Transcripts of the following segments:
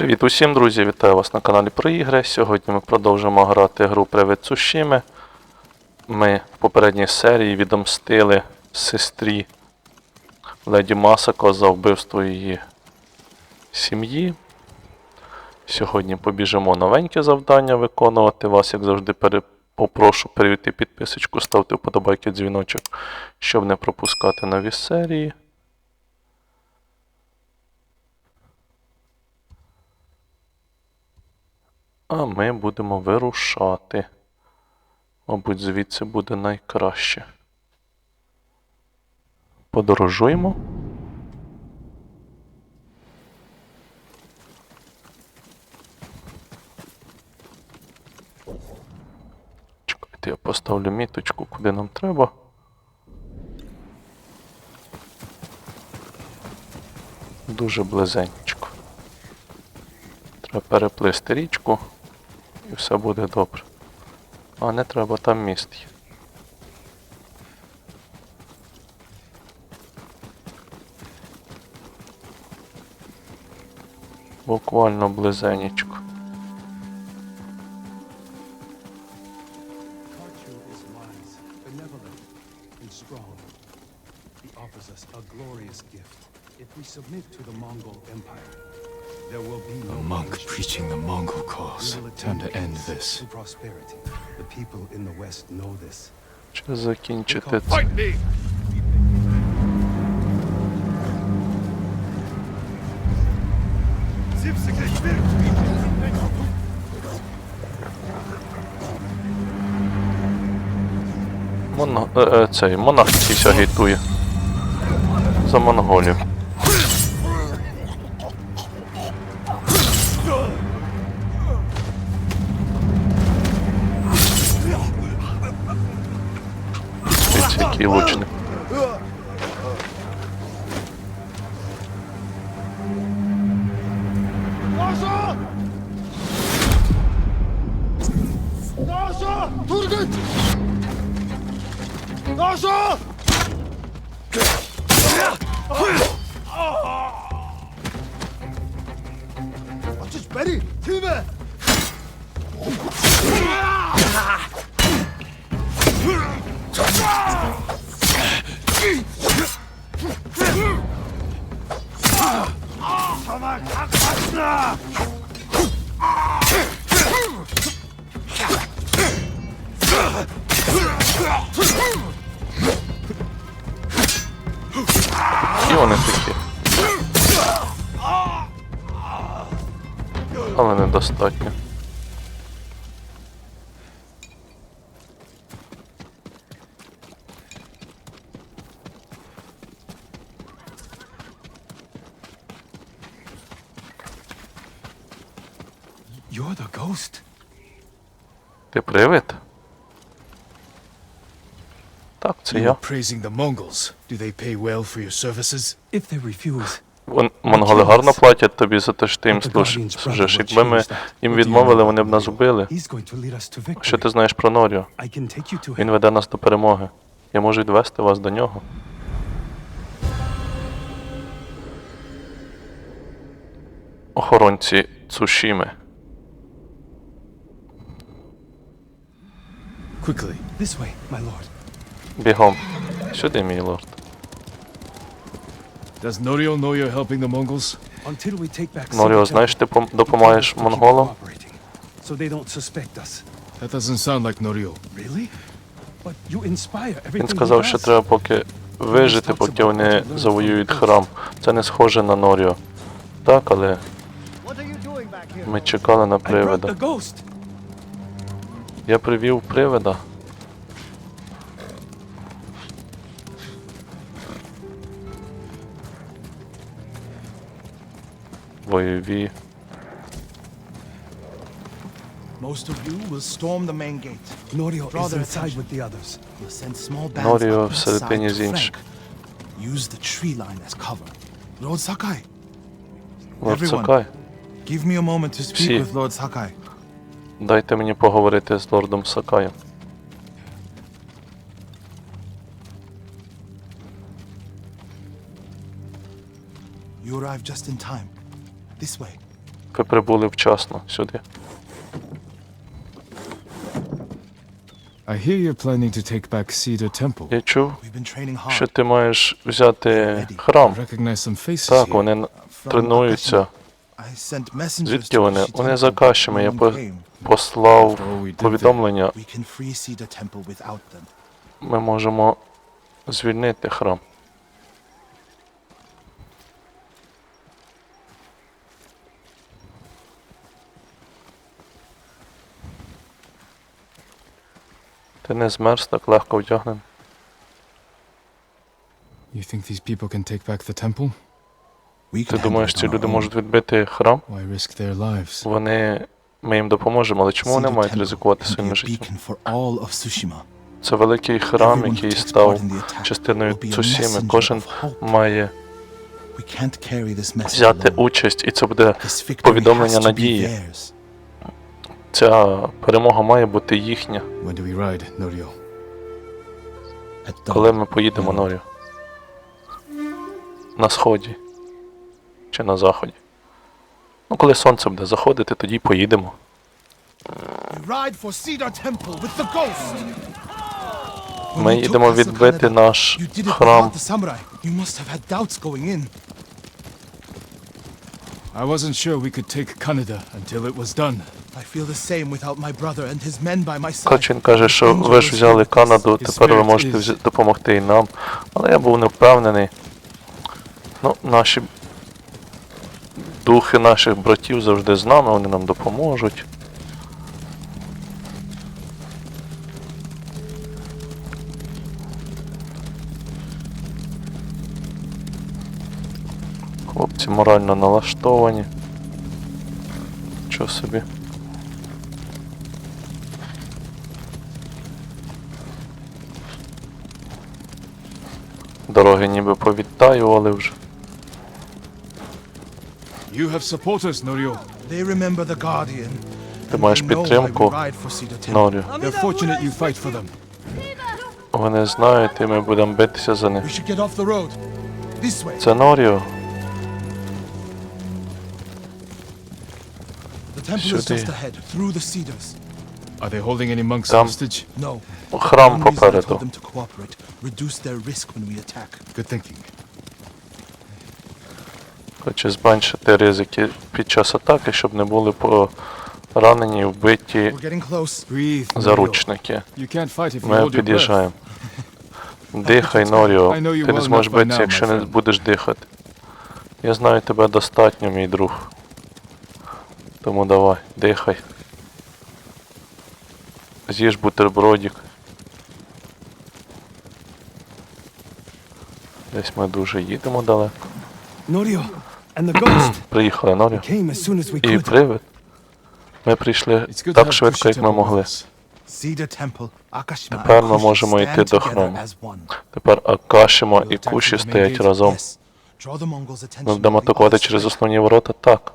Привіт усім, друзі! Вітаю вас на каналі про ігри. Сьогодні ми продовжимо грати гру Привид Цушіми. Ми в попередній серії відомстили сестрі Леді Масако за вбивство її сім'ї. Сьогодні побіжимо новеньке завдання виконувати. Вас, як завжди, попрошу перейти підписочку, ставте вподобайки дзвіночок, щоб не пропускати нові серії. А ми будемо вирушати. Мабуть, звідси буде найкраще. Подорожуємо. Чекайте, я поставлю міточку, куди нам треба. Дуже близенько. Треба переплисти річку і все буде добре. А не треба, там міст we submit to the Mongol Empire, there will be A monk preaching the Mongol cause. Time to end this. prosperity. The people in the West know this. Чи закінчити це? Е, е, цей монах якийсь агітує. За монголів. Ready? Team You're the ghost? Ти привид? Так, це я. praising the Mongols. Do they pay well for your services? If they refuse, Вон, монголи гарно платять тобі за те, що ти їм служ- служиш. Якби ми їм відмовили, вони б нас вбили. he's going to lead us to victory. Що ти знаєш про Норіо? I can take you to him. Він веде нас до перемоги. Я можу відвести вас до нього. Охоронці Цушіми. Quickly. This way, my lord. Бігом. Сюди, мій лорд. Does Norio know you're helping the Mongols? Until we take back Норіо, знаєш, ти пом- допомагаєш монголам? So they don't suspect us. That doesn't sound like Norio. Really? But you inspire everything Він сказав, що треба поки вижити, поки вони завоюють храм. Це не схоже на Норіо. Так, але What are you doing back here? ми чекали на привида. ghost. Я привів привида. Бойові. Most of you will storm the main gate. Norio Draw is their inside attention. with the others. We'll send small bands Norio up each всередині side з to інших. flank. Use the tree line as cover. Lord Sakai, Лорд Everyone. Сакай, give me a moment to speak Всі. with Lord Sakai. Дайте мені поговорити з лордом Сакаєм. You arrived just in time. This way. Ви прибули вчасно сюди. I hear you're planning to take back Cedar Temple. Я чув, We've been training hard. що ти маєш взяти храм. I recognize some faces Так, here. вони н- тренуються. I sent messengers Звідки to вони? Temple, закащими. Я no по- came. Послав Oh, повідомлення. Ми можемо звільнити храм. Ти не змерз так легко вдягнений. You think these people can take back the temple? Ти думаєш, ці люди можуть відбити храм? Вони. Ми їм допоможемо, але чому вони мають ризикувати своїм життям? Це великий храм, який став частиною Цусіми. Кожен має взяти участь, і це буде повідомлення надії. Ця перемога має бути їхня. Коли ми поїдемо Норі? На сході. Чи на заході? Ну, коли сонце буде заходити, тоді поїдемо. Ми їдемо відбити наш храм. I wasn't sure we could take Kaneda until it was done. I feel the same without my brother and his men by my side. Кочин каже, що ви ж взяли Канаду, тепер ви можете допомогти і нам. Але я був не впевнений. Ну, наші духи наших братів завжди з нами, вони нам допоможуть. Хлопці морально налаштовані. Що собі? Дороги ніби повідтаювали вже. You have supporters, Norio. They remember the Guardian. Ти and маєш they know why we підтримку, ride for Cedar Temple. Норі. They're fortunate you fight for them. Вони знають, і ми будемо битися за We них. should get off the road. This way. Це Норіо. The temple is Сюди. just ahead, through the cedars. Are they holding any monks Там. hostage? No. Храм One reason I told попереду. them to Хоче зменшити ризики під час атаки, щоб не були поранені, вбиті. Breathe, Norio. заручники. Ми під'їжджаємо. Дихай, Норіо. Ти не зможеш битися, якщо не будеш дихати. Я знаю тебе достатньо, мій друг. Тому давай, дихай. З'їж бутербродик. Десь ми дуже їдемо далеко. Ghost Приїхали, Норіо. came as soon as we І could. привид. Ми прийшли It's good to так швидко, як ми Temple могли. Тепер ми можемо йти до one. Тепер Акашимо We'll і Куші through the main стоять gate? разом. Ми будемо атакувати через основні ворота, так.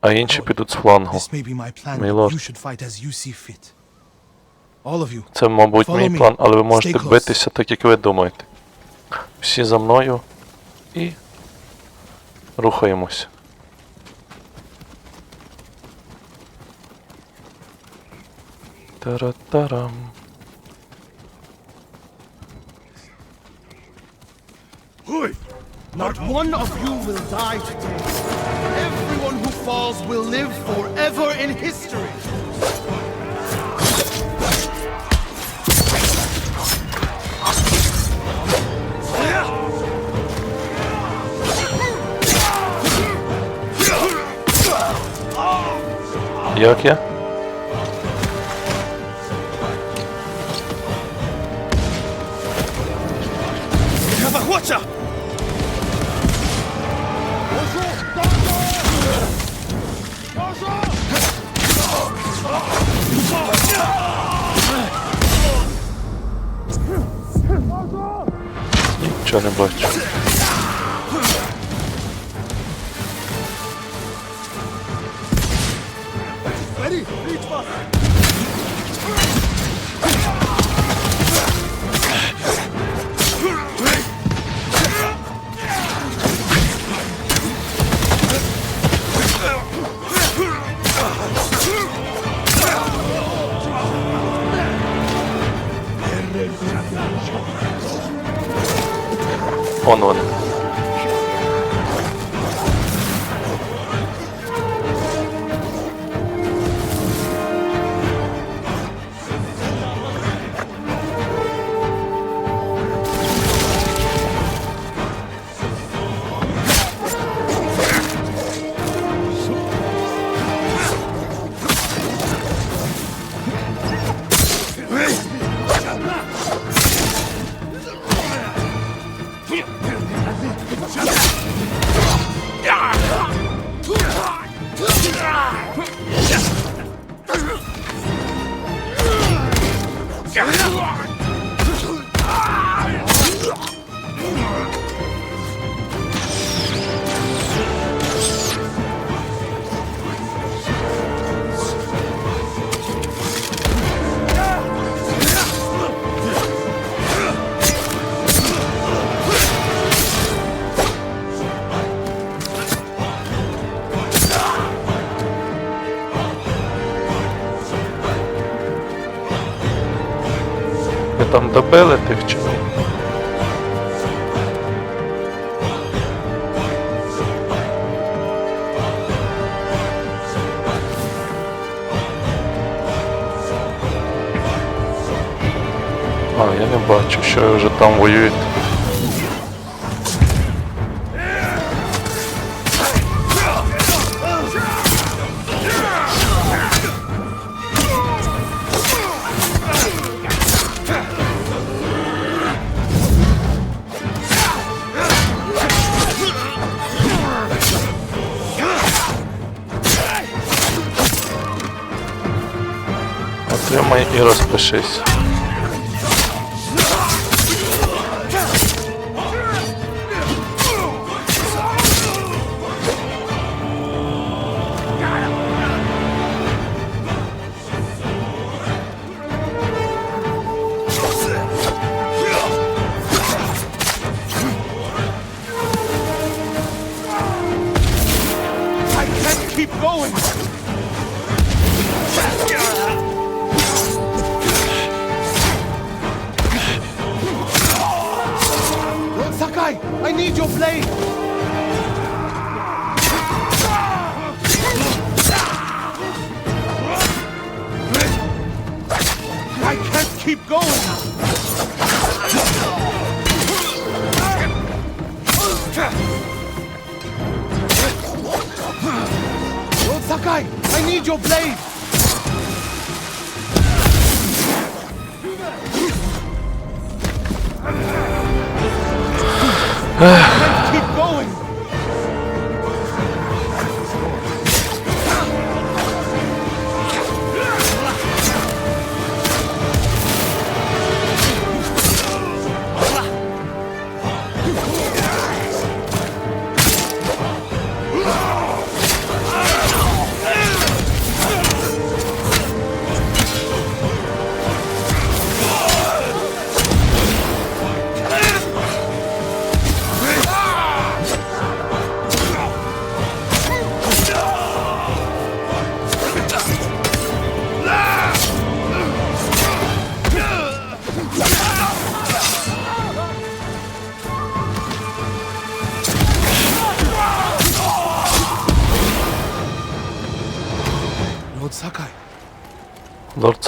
А інші підуть з флангу. This may be my plan, Мій лорд. you should fight as you see fit. All of you. Це, мабуть, Follow мій me. план, але ви можете битися так, як ви думаєте. Всі за мною і рухаємось. Тара-тарам. Not one of you will die today. Everyone who falls will live forever in history. Як я? Kawahwacha! Там тих чи? А, я не бачу, що вже там воюєте. 6. I need your blade! Can't keep going!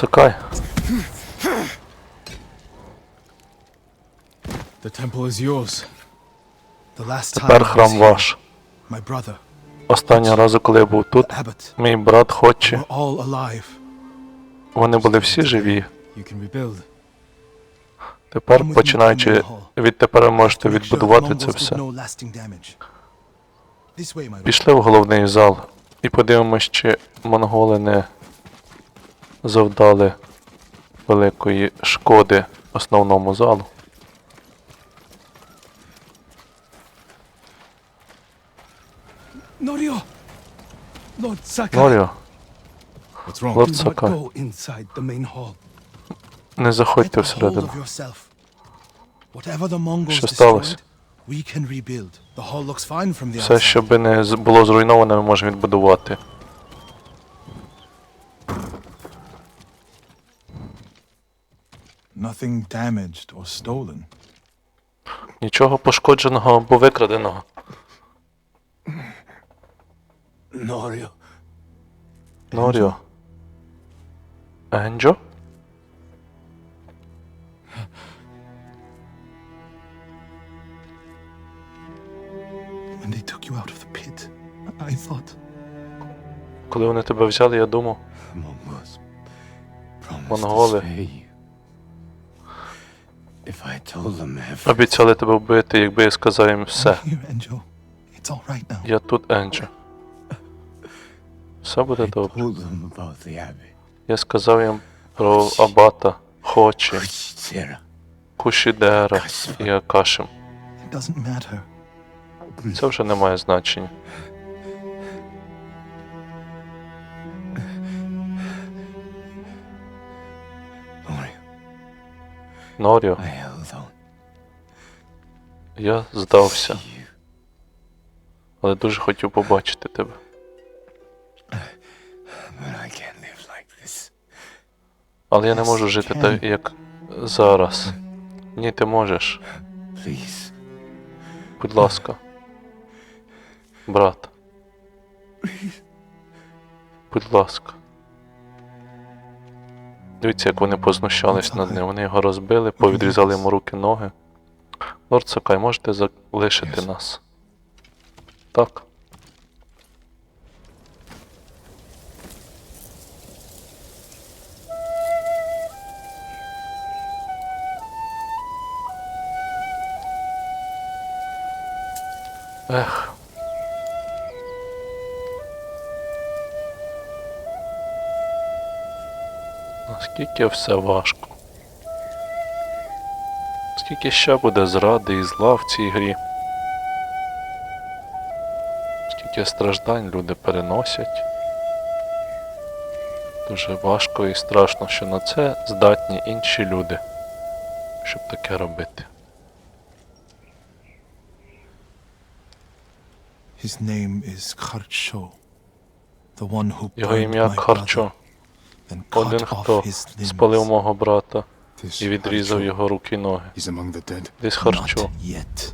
Сакай. The temple is yours. The last time Тепер храм ваш. my brother, Останнього разу, коли я був тут, мій брат Хочі, were all alive. вони були всі живі. You can rebuild. Тепер, починаючи відтепер, ви можете Make sure the відбудувати це Mongols did все. no lasting damage. This way, my lord. Пішли в головний зал і подивимось, чи монголи не завдали великої шкоди основному залу. Norio! Lord Sakai, Норіо, the main hall. не заходьте всередину. Що сталося? Все, що би не з- було зруйноване, ми можемо відбудувати. Nothing damaged or stolen. Нічого пошкодженого або викраденого. Norio. Норіо. Енджо? When they took you out of the pit, I thought Коли вони тебе взяли, я думав, Монголи. Обіцяли тебе вбити, якби я сказав їм все. Я тут, Енджо. Все буде добре. Я сказав їм про Абата, Хочі. Кушідера і matter. Це вже не має значення. Норіо, я здався, але дуже хотів побачити тебе. Але я не можу жити так, як зараз. Ні, ти можеш. Будь ласка. Брат. Будь ласка. Дивіться, як вони познущались над ним. Вони його розбили, повідрізали йому руки, ноги. Лорд Сакай, можете залишити нас? Так. Ех. Наскільки все важко. Скільки ще буде зради і зла в цій грі. Скільки страждань люди переносять. Дуже важко і страшно, що на це здатні інші люди, щоб таке робити. His name is Kharcho. The one who Його ім'я Харчо, один, хто спалив мого брата і відрізав його руки й ноги. Десь Харчо. yet.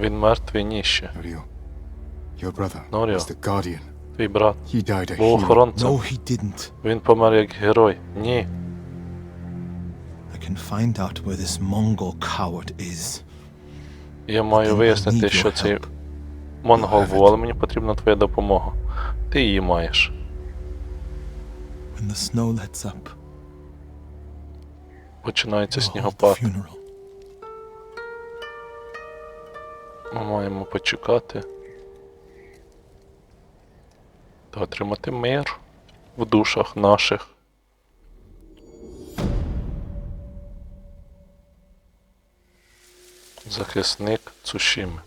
Він мертвий the guardian. Твій брат був охоронцем. Він помер як герой. Ні. Я маю вияснити, що цей монгол був, але мені потрібна твоя допомога. Ти її маєш. When the snow lets up, Починається снігопад. Ми маємо почекати та отримати мир в душах наших. Захисник Цушіми.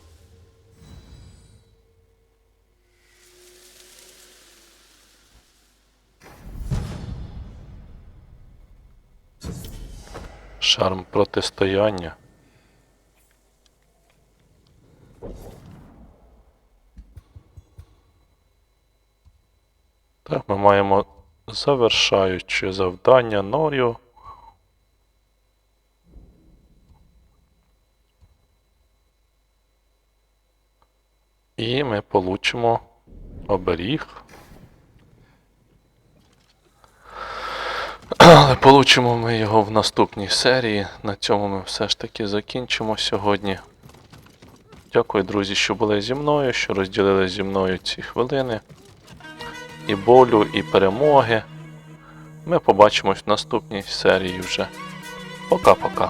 Шарм протистояння. Так, ми маємо завершаюче завдання Норіо. І ми получимо оберіг. Але получимо ми його в наступній серії. На цьому ми все ж таки закінчимо сьогодні. Дякую, друзі, що були зі мною, що розділили зі мною ці хвилини і болю, і перемоги. Ми побачимось в наступній серії вже. Пока-пока.